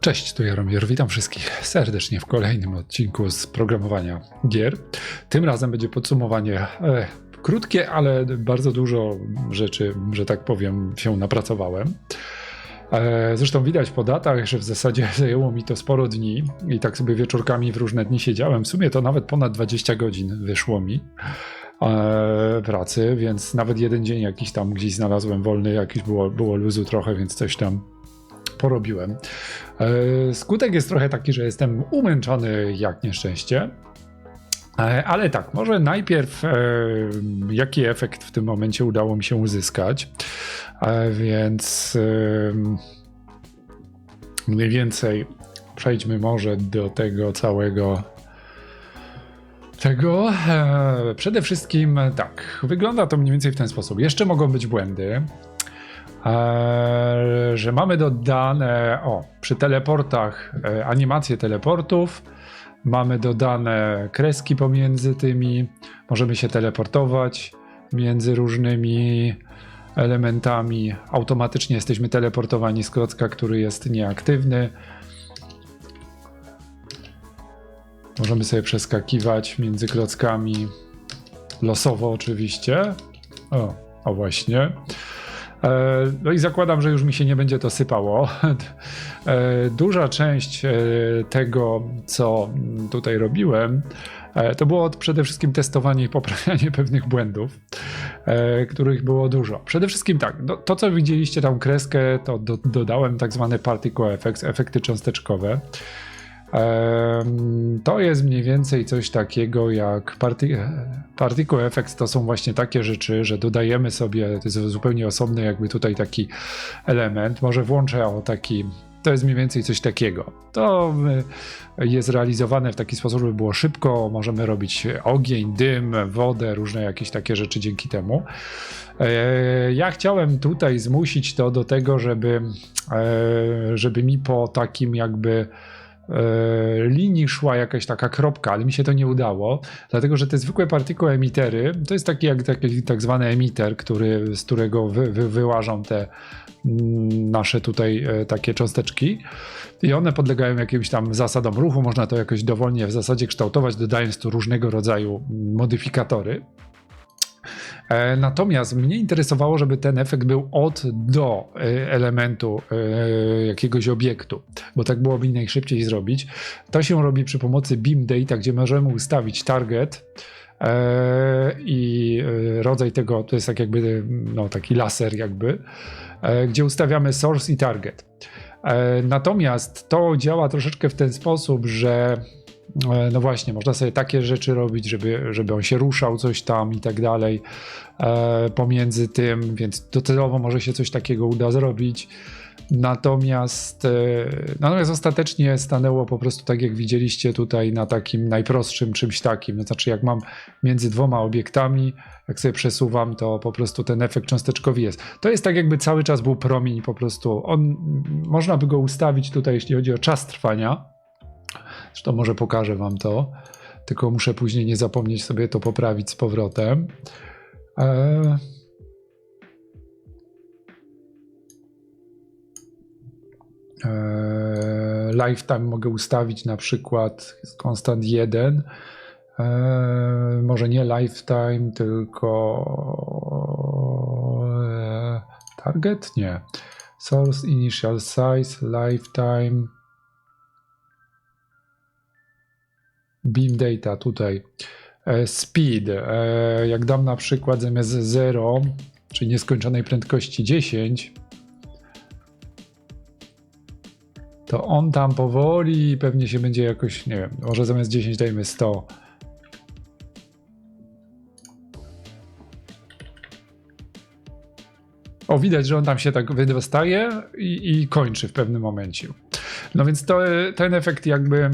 Cześć, tu Jaromir. Witam wszystkich serdecznie w kolejnym odcinku z programowania gier. Tym razem będzie podsumowanie e, krótkie, ale bardzo dużo rzeczy, że tak powiem, się napracowałem. E, zresztą widać po datach, że w zasadzie zajęło mi to sporo dni i tak sobie wieczorkami w różne dni siedziałem. W sumie to nawet ponad 20 godzin wyszło mi e, pracy, więc nawet jeden dzień jakiś tam gdzieś znalazłem wolny, jakiś było, było luzu trochę, więc coś tam porobiłem. E, Skutek jest trochę taki, że jestem umęczony jak nieszczęście. E, Ale tak, może najpierw e, jaki efekt w tym momencie udało mi się uzyskać. Więc mniej więcej przejdźmy może do tego całego tego. Przede wszystkim tak, wygląda to mniej więcej w ten sposób. Jeszcze mogą być błędy. E, że mamy dodane, o, przy teleportach e, animacje teleportów, mamy dodane kreski pomiędzy tymi, możemy się teleportować między różnymi elementami. Automatycznie jesteśmy teleportowani z klocka, który jest nieaktywny. Możemy sobie przeskakiwać między klockami losowo oczywiście. O, o właśnie. E, No i zakładam, że już mi się nie będzie to sypało. E, Duża część e, tego, co tutaj robiłem, to było przede wszystkim testowanie i poprawianie pewnych błędów, których było dużo. Przede wszystkim tak, no, to co widzieliście tam kreskę, to do, dodałem tak zwane particle effects, efekty cząsteczkowe. To jest mniej więcej coś takiego jak party, particle effects to są właśnie takie rzeczy, że dodajemy sobie, to jest zupełnie osobny jakby tutaj taki element, może włączę o taki, to jest mniej więcej coś takiego. To y, jest realizowane w taki sposób, żeby było szybko, możemy robić ogień, dym, wodę, różne jakieś takie rzeczy dzięki temu. E, Ja chciałem tutaj zmusić to do tego, żeby, e, żeby mi po takim jakby e, linii szła jakaś taka kropka, ale mi się to nie udało, dlatego że te zwykłe partykuły emitery to jest taki jak taki tak zwany emiter, który, z którego wy, wy, wyłażą te mm, nasze tutaj e, takie cząsteczki i one podlegają jakimś tam zasadom ruchu, można to jakoś dowolnie w zasadzie kształtować, dodając tu różnego rodzaju modyfikatory. E, Natomiast mnie interesowało, żeby ten efekt był od do e, elementu e, jakiegoś obiektu, bo tak byłoby najszybciej zrobić. To się robi przy pomocy Beam Data, gdzie możemy ustawić target i rodzaj tego to jest tak jakby no, taki laser jakby, gdzie ustawiamy source i target. Natomiast to działa troszeczkę w ten sposób, że No właśnie, można sobie takie rzeczy robić, żeby, żeby on się ruszał, coś tam i tak dalej e, pomiędzy tym, więc docelowo może się coś takiego uda zrobić. Natomiast, e, natomiast ostatecznie stanęło po prostu tak, jak widzieliście tutaj na takim najprostszym czymś takim. To znaczy, jak mam między dwoma obiektami, jak sobie przesuwam, to po prostu ten efekt cząsteczkowy jest. To jest tak, jakby cały czas był promień, po prostu on, można by go ustawić tutaj, jeśli chodzi o czas trwania. Zresztą może pokażę wam to, tylko muszę później nie zapomnieć sobie to poprawić z powrotem. Eee... Eee, Lifetime mogę ustawić na przykład konstant 1. Eee, może nie lifetime, tylko eee, target? Nie. Source initial size, lifetime. Beam data tutaj. E, Speed. E, Jak dam na przykład zamiast 0, czyli nieskończonej prędkości 10, to on tam powoli pewnie się będzie jakoś, nie wiem, może zamiast 10 dajmy 100. O, widać, że on tam się tak wydostaje i, i kończy w pewnym momencie. No więc to, ten efekt jakby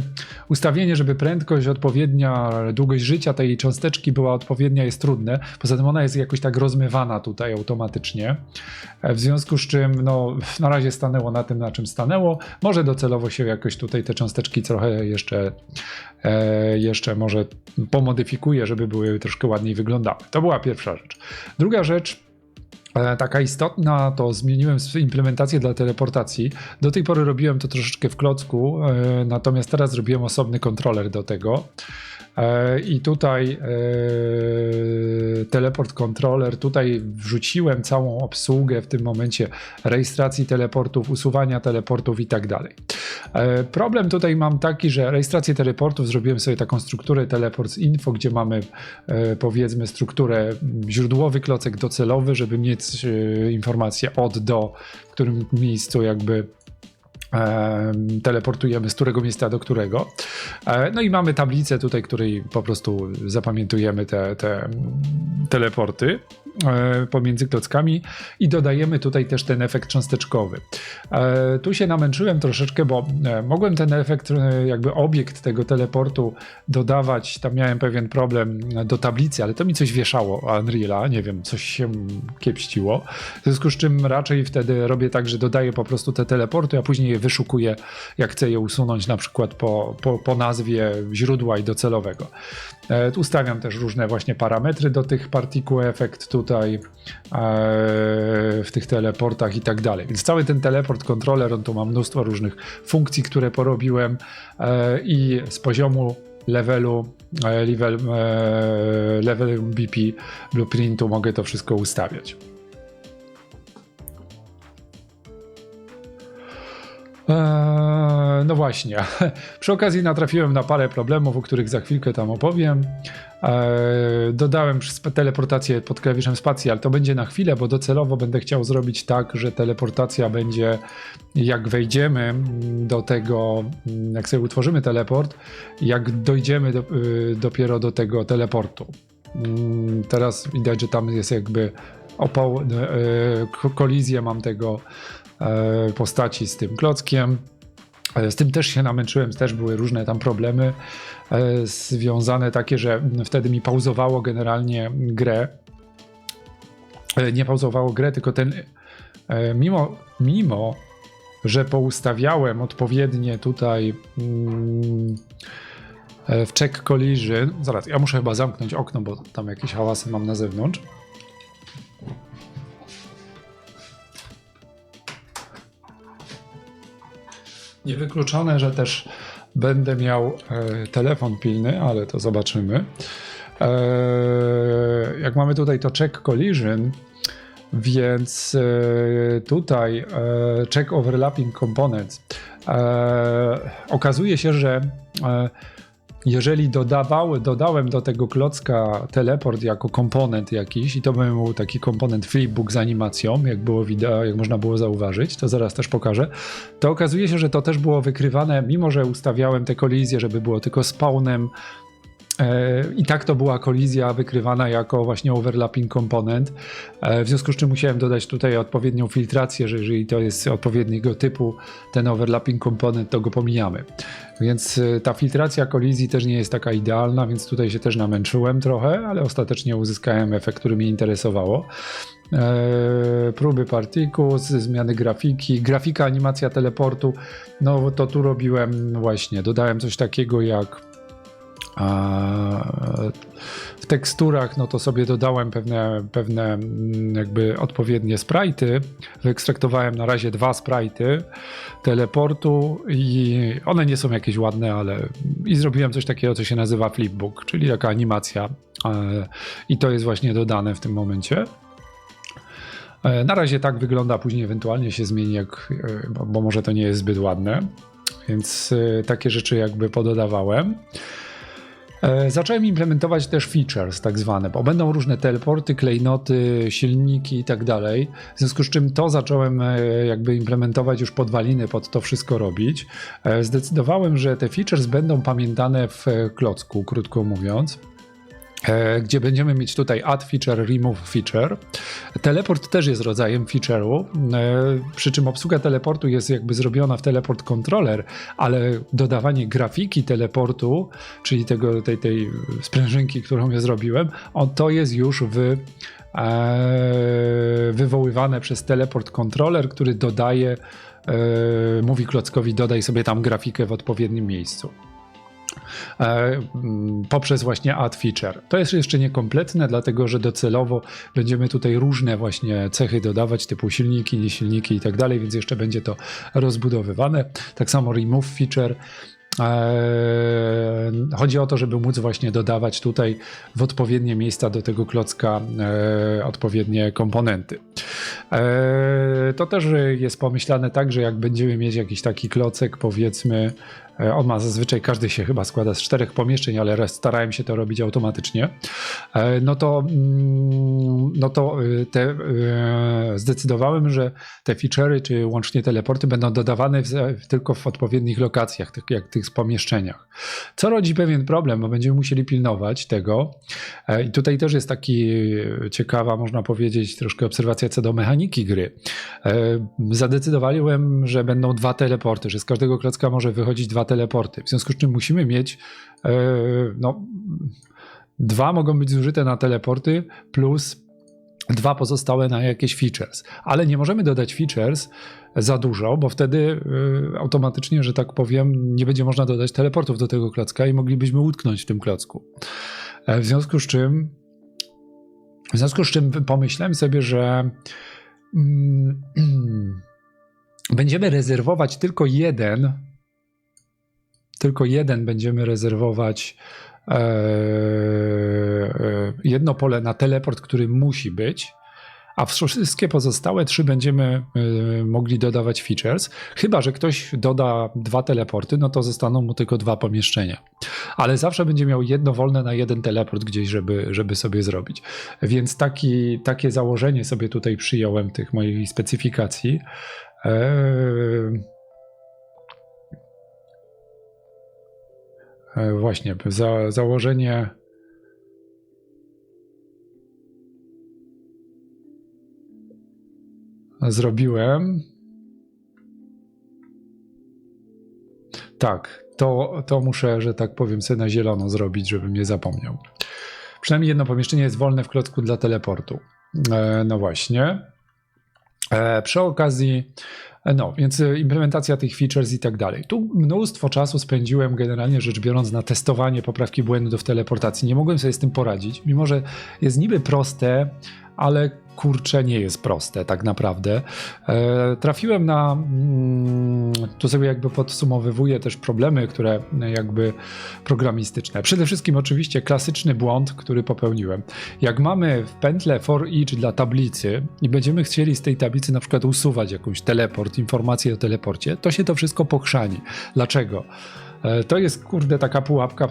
ustawienie, żeby prędkość odpowiednia, długość życia tej cząsteczki była odpowiednia jest trudne. Poza tym ona jest jakoś tak rozmywana tutaj automatycznie. W związku z czym no, na razie stanęło na tym, na czym stanęło. Może docelowo się jakoś tutaj te cząsteczki trochę jeszcze, e, jeszcze może pomodyfikuje, żeby były troszkę ładniej wyglądały. To była pierwsza rzecz. Druga rzecz, Taka istotna, to zmieniłem implementację dla teleportacji. Do tej pory robiłem to troszeczkę w klocku, e, natomiast teraz zrobiłem osobny kontroler do tego. E, I tutaj e, teleport controller, tutaj wrzuciłem całą obsługę w tym momencie rejestracji teleportów, usuwania teleportów i tak dalej. E, Problem tutaj mam taki, że rejestrację teleportów zrobiłem sobie taką strukturę teleports info, gdzie mamy e, powiedzmy strukturę źródłowy klocek docelowy, żeby mieć e, informację od do, w którym miejscu jakby em, teleportujemy z którego miejsca do którego. E, No i mamy tablicę tutaj, której po prostu zapamiętujemy te, te teleporty e, pomiędzy klockami i dodajemy tutaj też ten efekt cząsteczkowy. E, Tu się namęczyłem troszeczkę, bo e, mogłem ten efekt, e, jakby obiekt tego teleportu dodawać, tam miałem pewien problem e, do tablicy, ale to mi coś wieszało Unreala, nie wiem, coś się kiepściło. W związku z czym raczej wtedy robię tak, że dodaję po prostu te teleporty, a później je wyszukuję, jak chcę je usunąć, na przykład po, po, po nazwie źródła i docelowego. E, tu Ustawiam też różne właśnie parametry do tych partykuł efekt tutaj e, w tych teleportach i tak dalej. Więc cały ten teleport controller, on tu ma mnóstwo różnych funkcji, które porobiłem e, i z poziomu levelu, e, level, level BP blueprintu mogę to wszystko ustawiać. No właśnie. Przy okazji natrafiłem na parę problemów, o których za chwilkę tam opowiem. Eee, dodałem teleportację pod klawiszem spacji, ale to będzie na chwilę, bo docelowo będę chciał zrobić tak, że teleportacja będzie jak wejdziemy do tego, jak sobie utworzymy teleport, jak dojdziemy do, y, dopiero do tego teleportu. Mm, Teraz widać, że tam jest jakby opał, y, ko- kolizję mam tego e, postaci z tym klockiem. Z tym też się namęczyłem, też były różne tam problemy e, związane takie, że wtedy mi pauzowało generalnie grę. E, Nie pauzowało grę, tylko ten e, mimo, mimo że poustawiałem odpowiednie tutaj mm, w check collision. Zaraz, ja muszę chyba zamknąć okno, bo tam jakieś hałasy mam na zewnątrz. Niewykluczone, że też będę miał e, telefon pilny, ale to zobaczymy. E, jak mamy tutaj to check collision, więc e, tutaj check overlapping components. Okazuje się, że jeżeli dodawał, dodałem do tego klocka teleport jako komponent jakiś i to był taki komponent flipbook z animacją, jak było widać, jak można było zauważyć, to zaraz też pokażę, to okazuje się, że to też było wykrywane, mimo że ustawiałem te kolizje, żeby było tylko spawnem I tak to była kolizja wykrywana jako właśnie overlapping komponent. E, W związku z czym musiałem dodać tutaj odpowiednią filtrację, że jeżeli to jest odpowiedniego typu ten overlapping komponent, to go pomijamy. Więc e, ta filtracja kolizji też nie jest taka idealna, więc tutaj się też namęczyłem trochę, ale ostatecznie uzyskałem efekt, który mnie interesowało. E, próby z- zmiany grafiki, grafika, animacja teleportu. No to tu robiłem właśnie, dodałem coś takiego jak w teksturach, no to sobie dodałem pewne, pewne mm, jakby odpowiednie sprite'y. Wyekstraktowałem na razie dwa sprite'y teleportu i one nie są jakieś ładne, ale i zrobiłem coś takiego, co się nazywa flipbook, czyli taka animacja e, i to jest właśnie dodane w tym momencie. E, Na razie tak wygląda, później ewentualnie się zmieni, jak, e, bo, może to nie jest zbyt ładne, więc e, takie rzeczy jakby pododawałem. E, Zacząłem implementować też features, tak zwane, bo będą różne teleporty, klejnoty, silniki i tak dalej. W związku z czym to zacząłem e, jakby implementować już podwaliny pod to wszystko robić. E, Zdecydowałem, że te features będą pamiętane w klocku, krótko mówiąc. E, Gdzie będziemy mieć tutaj add feature, remove feature. Teleport też jest rodzajem feature'u, e, przy czym obsługa teleportu jest jakby zrobiona w teleport controller, ale dodawanie grafiki teleportu, czyli tego, tej, tej sprężynki, którą ja zrobiłem, to jest już w, e, wywoływane przez teleport controller, który dodaje, mówi klockowi dodaj sobie tam grafikę w odpowiednim miejscu. E, mm, poprzez właśnie add feature. To jest jeszcze niekompletne, dlatego że docelowo będziemy tutaj różne właśnie cechy dodawać, typu silniki, niesilniki i tak dalej, więc jeszcze będzie to rozbudowywane. Tak samo remove feature. Eee, Chodzi o to, żeby móc właśnie dodawać tutaj w odpowiednie miejsca do tego klocka e, odpowiednie komponenty. E, To też jest pomyślane tak, że jak będziemy mieć jakiś taki klocek, powiedzmy, e, on ma zazwyczaj, każdy się chyba składa z czterech pomieszczeń, ale starałem się to robić automatycznie, e, no to, mm, no to y, te, zdecydowałem, że te feature'y, czy łącznie teleporty będą dodawane w, tylko w odpowiednich lokacjach, tak jak tych pomieszczeniach. Co rodzi pewien problem, bo będziemy musieli pilnować tego. E, I tutaj też jest taki e, ciekawa, można powiedzieć, troszkę obserwacja co do mechaniki gry. E, Zadecydowałem, że będą dwa teleporty, że z każdego klocka może wychodzić dwa teleporty. W związku z czym musimy mieć e, no, dwa mogą być zużyte na teleporty plus dwa pozostałe na jakieś features. Ale nie możemy dodać features za dużo, bo wtedy y, automatycznie, że tak powiem, nie będzie można dodać teleportów do tego klocka i moglibyśmy utknąć w tym klocku. E, W związku z czym w związku z czym pomyślałem sobie, że mm, będziemy rezerwować tylko jeden tylko jeden będziemy rezerwować e, e, jedno pole na teleport, który musi być, a wszystkie pozostałe trzy będziemy e, mogli dodawać features. Chyba, że ktoś doda dwa teleporty, no to zostaną mu tylko dwa pomieszczenia. Ale zawsze będzie miał jedno wolne na jeden teleport gdzieś, żeby, żeby sobie zrobić. Więc taki, takie założenie sobie tutaj przyjąłem tych moich specyfikacji. Eee, Właśnie, za, założenie. Zrobiłem. Tak, to, to muszę, że tak powiem, sobie na zielono zrobić, żebym nie zapomniał. Przynajmniej jedno pomieszczenie jest wolne w klocku dla teleportu. E, no właśnie. E, przy okazji, e, no, więc e, implementacja tych features i tak dalej. Tu mnóstwo czasu spędziłem generalnie rzecz biorąc na testowanie poprawki błędów teleportacji. Nie mogłem sobie z tym poradzić, mimo że jest niby proste, ale kurczę nie jest proste tak naprawdę. E, trafiłem na, mm, tu sobie jakby podsumowywuję też problemy, które jakby programistyczne. Przede wszystkim oczywiście klasyczny błąd, który popełniłem. Jak mamy w pętlę for each dla tablicy i będziemy chcieli z tej tablicy na przykład usuwać jakąś teleport, informację o teleporcie, to się to wszystko pochrzani. Dlaczego? E, To jest, kurde, taka pułapka,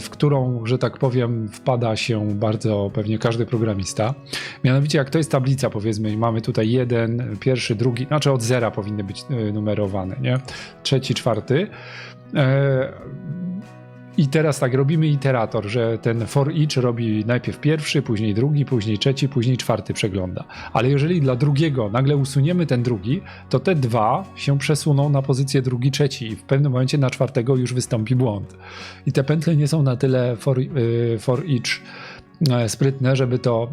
w którą, że tak powiem, wpada się bardzo pewnie każdy programista. Mianowicie, jak to jest tablica, powiedzmy, mamy tutaj jeden, pierwszy, drugi, znaczy od zera powinny być e, numerowane, nie? Trzeci, czwarty. I teraz tak, robimy iterator, że ten for each robi najpierw pierwszy, później drugi, później trzeci, później czwarty przegląda. Ale jeżeli dla drugiego nagle usuniemy ten drugi, to te dwa się przesuną na pozycję drugi, trzeci i w pewnym momencie na czwartego już wystąpi błąd. I te pętle nie są na tyle for, y, for each e, sprytne, żeby to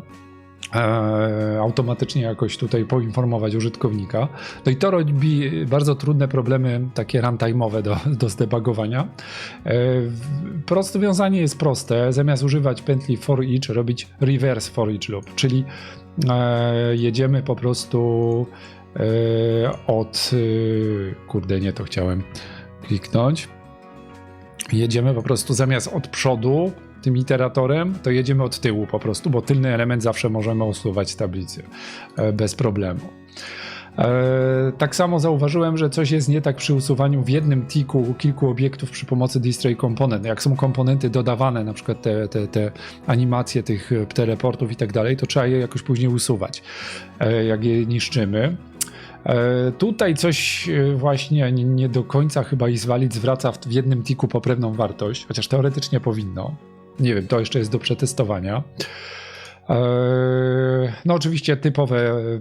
automatycznie jakoś tutaj poinformować użytkownika. No i to robi bardzo trudne problemy takie runtime'owe do, do zdebugowania. E, rozwiązanie jest proste. Zamiast używać pętli for each, robić reverse for each loop, czyli e, jedziemy po prostu e, od... E, kurde, nie to chciałem kliknąć. Jedziemy po prostu zamiast od przodu tym iteratorem, to jedziemy od tyłu po prostu, bo tylny element zawsze możemy usuwać z tablicy e, bez problemu. E, Tak samo zauważyłem, że coś jest nie tak przy usuwaniu w jednym tiku kilku obiektów przy pomocy Distray Component. Jak są komponenty dodawane, na przykład te, te, te animacje tych e, teleportów i tak dalej, to trzeba je jakoś później usuwać, jak je niszczymy. Tutaj coś właśnie nie, do końca chyba Izwalic zwraca w jednym tiku poprawną wartość, chociaż teoretycznie powinno. Nie wiem, to jeszcze jest do przetestowania. E, No oczywiście typowe e,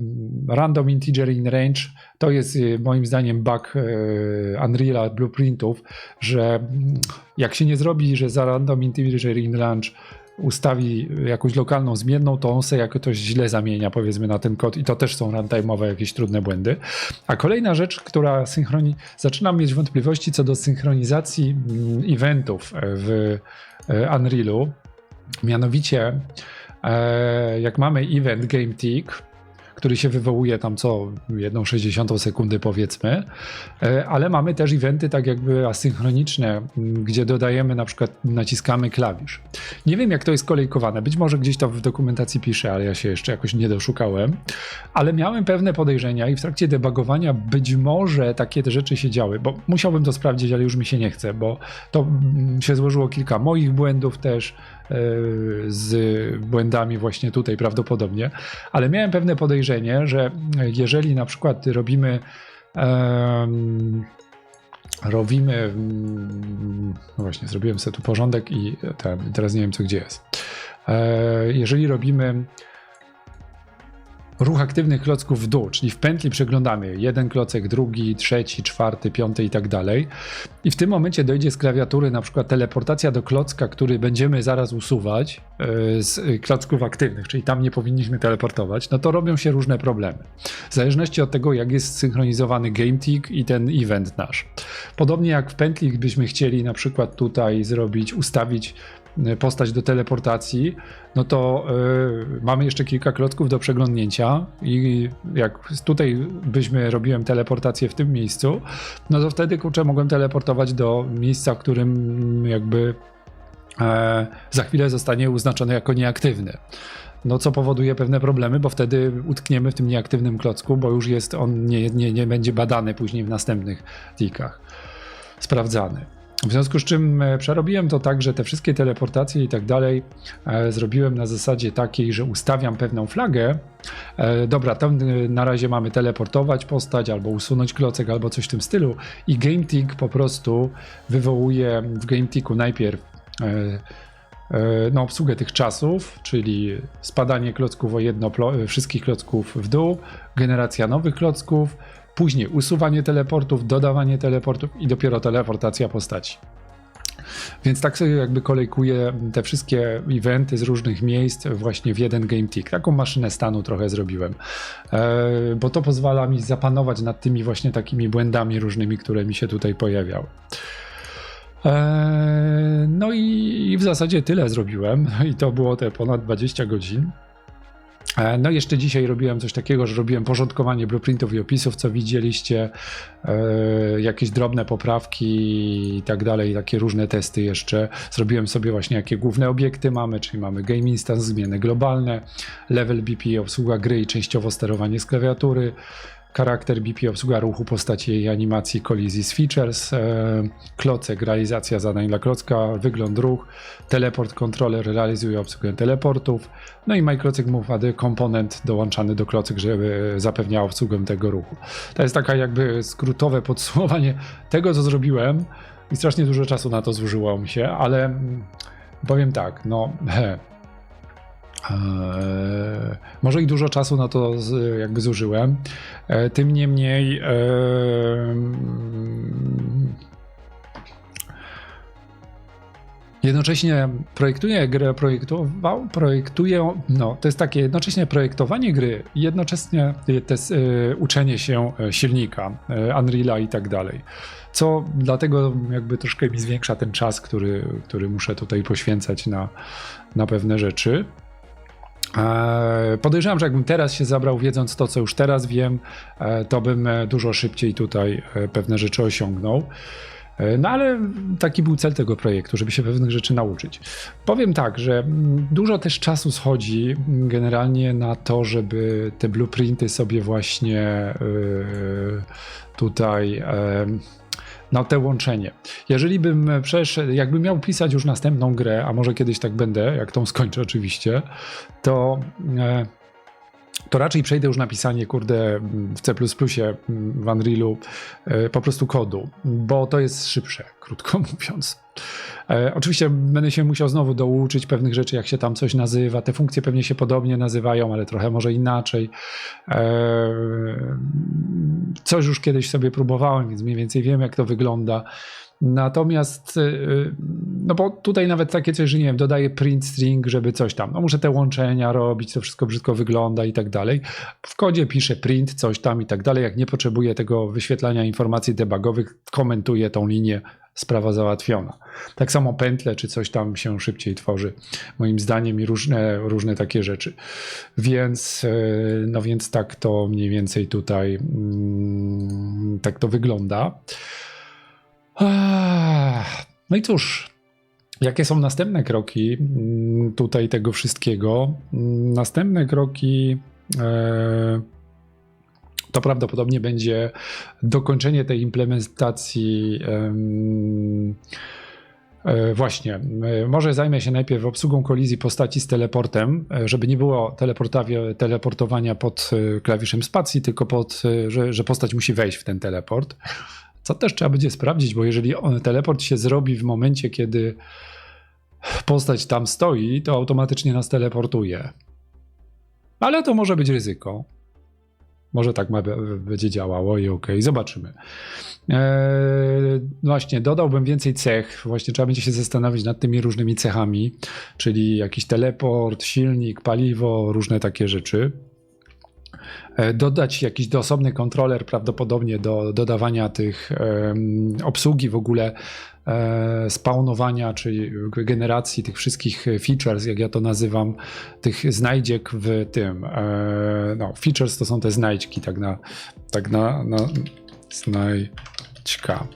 random integer in range to jest e, moim zdaniem bug e, Unreal'a blueprintów, że mm, jak się nie zrobi, że za random integer in range ustawi jakąś lokalną zmienną, to on sobie jako to źle zamienia, powiedzmy, na ten kod i to też są runtime'owe jakieś trudne błędy. A kolejna rzecz, która synchroni... zaczynam mieć wątpliwości co do synchronizacji mm, eventów w e, Unrealu. Mianowicie, e, jak mamy event GameTick, który się wywołuje tam co 1,60 sekundy powiedzmy, e, ale mamy też eventy tak jakby asynchroniczne, gdzie dodajemy na przykład naciskamy klawisz. Nie wiem jak to jest kolejkowane, być może gdzieś to w dokumentacji pisze, ale ja się jeszcze jakoś nie doszukałem, ale miałem pewne podejrzenia i w trakcie debugowania być może takie te rzeczy się działy, bo musiałbym to sprawdzić, ale już mi się nie chce, bo to się złożyło kilka moich błędów też, z błędami właśnie tutaj prawdopodobnie, ale miałem pewne podejrzenie, że jeżeli na przykład robimy em, robimy no właśnie zrobiłem sobie tu porządek i ten, teraz nie wiem co gdzie jest. E, jeżeli robimy ruch aktywnych klocków w dół, czyli w pętli przeglądamy jeden klocek, drugi, trzeci, czwarty, piąty i tak dalej. I w tym momencie dojdzie z klawiatury na przykład teleportacja do klocka, który będziemy zaraz usuwać e, z klocków aktywnych, czyli tam nie powinniśmy teleportować, no to robią się różne problemy. W zależności od tego, jak jest synchronizowany GameTick i ten event nasz. Podobnie jak w pętli, gdybyśmy chcieli na przykład tutaj zrobić, ustawić postać do teleportacji, no to y, mamy jeszcze kilka klocków do przeglądnięcia i jak tutaj byśmy robiłem teleportację w tym miejscu, no to wtedy kurczę mogłem teleportować do miejsca, w którym jakby e, za chwilę zostanie uznaczone jako nieaktywny. No, co powoduje pewne problemy, bo wtedy utkniemy w tym nieaktywnym klocku, bo już jest on nie, nie, nie będzie badany później w następnych tikach. Sprawdzany. W związku z czym e, przerobiłem to tak, że te wszystkie teleportacje i tak dalej e, zrobiłem na zasadzie takiej, że ustawiam pewną flagę. E, dobra, tam na razie mamy teleportować postać, albo usunąć klocek, albo coś w tym stylu. I GameTick po prostu wywołuje w GameTicku najpierw na obsługę tych czasów, czyli spadanie klocków o jedno, wszystkich klocków w dół, generacja nowych klocków, później usuwanie teleportów, dodawanie teleportów i dopiero teleportacja postaci. Więc tak sobie jakby kolejkuję te wszystkie eventy z różnych miejsc właśnie w jeden game tick. Taką maszynę stanu trochę zrobiłem, e, bo to pozwala mi zapanować nad tymi właśnie takimi błędami różnymi, które mi się tutaj pojawiały. E, No i, i w zasadzie tyle zrobiłem i to było te ponad 20 godzin. E, No jeszcze dzisiaj robiłem coś takiego, że robiłem porządkowanie blueprintów i opisów, co widzieliście, e, jakieś drobne poprawki i tak dalej, takie różne testy jeszcze. Zrobiłem sobie właśnie jakie główne obiekty mamy, czyli mamy game instance, zmiany globalne, level BP, obsługa gry i częściowo sterowanie z klawiatury, charakter BP, obsługa ruchu postaci i animacji kolizji z features, e, klocek, realizacja zadań dla klocka, wygląd, ruch, teleport controller realizuje obsługę teleportów, no i MyClocek Move AD komponent dołączany do klocek, żeby zapewniał obsługę tego ruchu. To jest taka jakby skrótowe podsumowanie tego, co zrobiłem i strasznie dużo czasu na to zużyło mi się, ale powiem tak, no he, może i dużo czasu na to jakby zużyłem. E, tym niemniej em, jednocześnie projektuję grę, projektował, projektuję, no to jest takie jednocześnie projektowanie gry jednocześnie e, uczenie się e, silnika, e, Unreala i tak dalej. Co dlatego jakby troszkę mi zwiększa ten czas, który, który muszę tutaj poświęcać na, na pewne rzeczy. E, Podejrzewam, że jakbym teraz się zabrał, wiedząc to, co już teraz wiem, e, to bym e, dużo szybciej tutaj pewne rzeczy osiągnął. No ale taki był cel tego projektu, żeby się pewnych rzeczy nauczyć. Powiem tak, że mm, dużo też czasu schodzi mm, generalnie na to, żeby te blueprinty sobie właśnie tutaj na te łączenie. Jeżeli bym przeszedł, jakbym miał pisać już następną grę, a może kiedyś tak będę, jak tą skończę oczywiście, to, e, to raczej przejdę już na pisanie, kurde, w C++, w Unrealu, e, po prostu kodu, bo to jest szybsze, krótko mówiąc. E, Oczywiście będę się musiał znowu douczyć pewnych rzeczy, jak się tam coś nazywa. Te funkcje pewnie się podobnie nazywają, ale trochę może inaczej. E, coś już kiedyś sobie próbowałem, więc mniej więcej wiem, jak to wygląda. Natomiast, y, no bo tutaj nawet takie coś, że nie wiem, dodaję print string, żeby coś tam, no muszę te łączenia robić, to wszystko brzydko wygląda i tak dalej. W kodzie piszę print, coś tam i tak dalej. Jak nie potrzebuję tego wyświetlania informacji debugowych, komentuję tą linię, sprawa załatwiona. Tak samo pętle czy coś tam się szybciej tworzy, moim zdaniem i różne, różne takie rzeczy. Więc, y, no więc tak to mniej więcej tutaj, mm, tak to wygląda. No i cóż, jakie są następne kroki mm, tutaj tego wszystkiego? Mm, Następne kroki e, to prawdopodobnie będzie dokończenie tej implementacji. em, e, Właśnie, e, może zajmę się najpierw obsługą kolizji postaci z teleportem, żeby nie było teleportowania pod klawiszem spacji, tylko pod, że, że postać musi wejść w ten teleport. Co też trzeba będzie sprawdzić, bo jeżeli on, teleport się zrobi w momencie, kiedy postać tam stoi, to automatycznie nas teleportuje. Ale to może być ryzyko. Może tak ma, będzie działało i okej, zobaczymy. Eee, właśnie, dodałbym więcej cech. Właśnie trzeba będzie się zastanowić nad tymi różnymi cechami, czyli jakiś teleport, silnik, paliwo, różne takie rzeczy. E, Dodać jakiś osobny kontroler prawdopodobnie do dodawania tych obsługi w ogóle e, spawnowania, czyli generacji tych wszystkich features, jak ja to nazywam, tych znajdziek w tym. E, no, features to są te znajdźki, tak na, tak na, na znajdźka.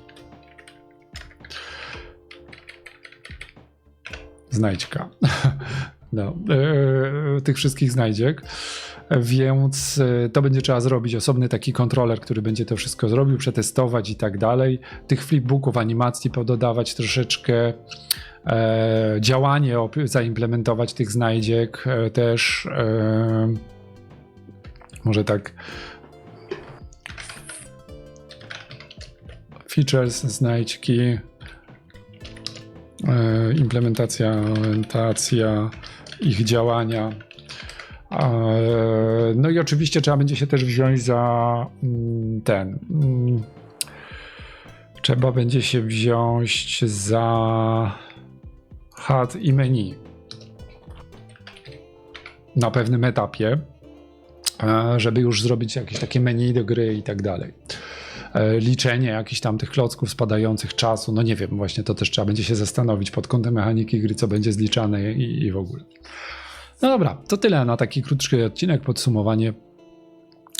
Znajdźka. No, tych wszystkich znajdziek. Więc e, to będzie trzeba zrobić osobny taki kontroler, który będzie to wszystko zrobił, przetestować i tak dalej. Tych flipbooków, animacji pododawać troszeczkę. E, działanie zaimplementować tych znajdziek e, też. E, może tak. Features, znajdźki. E, implementacja, orientacja ich działania. No i oczywiście trzeba będzie się też wziąć za mm, ten. mm, Trzeba będzie się wziąć za HUD i menu na pewnym etapie, e, żeby już zrobić jakieś takie menu do gry i tak dalej. E, Liczenie jakichś tam tych klocków spadających czasu, no nie wiem, właśnie to też trzeba będzie się zastanowić pod kątem mechaniki gry, co będzie zliczane i, i w ogóle. No dobra, to tyle na taki krótki odcinek, podsumowanie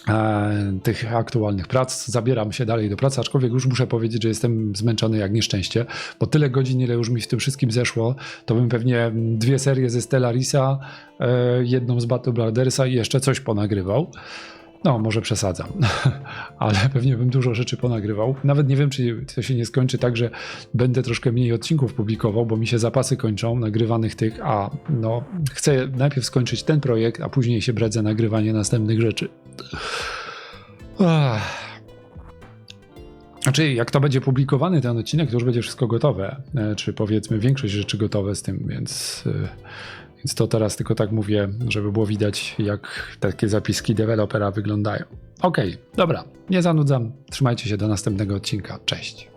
e, tych aktualnych prac. Zabieram się dalej do pracy, aczkolwiek już muszę powiedzieć, że jestem zmęczony jak nieszczęście, bo tyle godzin, ile już mi w tym wszystkim zeszło, to bym pewnie dwie serie ze Stellarisa, e, jedną z Battle Brothers'a i jeszcze coś ponagrywał. No, może przesadzam, ale pewnie bym dużo rzeczy ponagrywał. Nawet nie wiem, czy to się nie skończy tak, że będę troszkę mniej odcinków publikował, bo mi się zapasy kończą nagrywanych tych, a no, chcę najpierw skończyć ten projekt, a później się brać za nagrywanie następnych rzeczy. Znaczy, jak to będzie publikowany ten odcinek, to już będzie wszystko gotowe, e, czy powiedzmy większość rzeczy gotowe z tym, więc, e, więc to teraz tylko tak mówię, żeby było widać, jak takie zapiski dewelopera wyglądają. Okej, dobra, nie zanudzam, trzymajcie się do następnego odcinka, cześć.